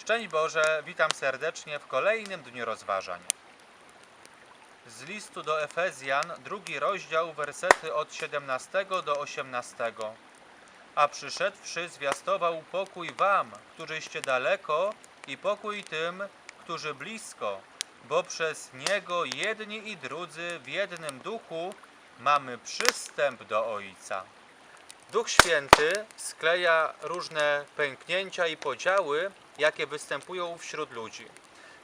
Szczęść Boże, witam serdecznie w kolejnym dniu rozważań. Z listu do Efezjan, drugi rozdział, wersety od 17 do 18. A przyszedłszy zwiastował pokój wam, którzyście daleko i pokój tym, którzy blisko, bo przez Niego jedni i drudzy w jednym duchu mamy przystęp do Ojca. Duch Święty skleja różne pęknięcia i podziały, jakie występują wśród ludzi.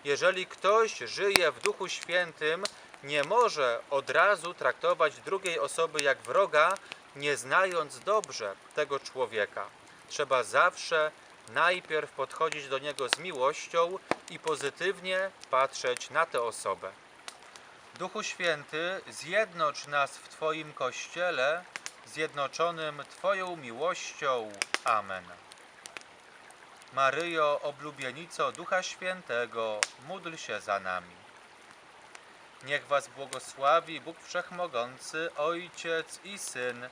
Jeżeli ktoś żyje w Duchu Świętym, nie może od razu traktować drugiej osoby jak wroga, nie znając dobrze tego człowieka. Trzeba zawsze najpierw podchodzić do niego z miłością i pozytywnie patrzeć na tę osobę. Duchu Święty, zjednocz nas w Twoim Kościele, zjednoczonym Twoją miłością. Amen. Maryjo, oblubienico Ducha Świętego, módl się za nami. Niech Was błogosławi Bóg Wszechmogący, Ojciec i Syn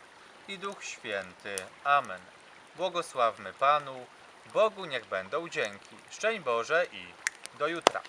i Duch Święty. Amen. Błogosławmy Panu, Bogu niech będą dzięki. Szczęść Boże i do jutra.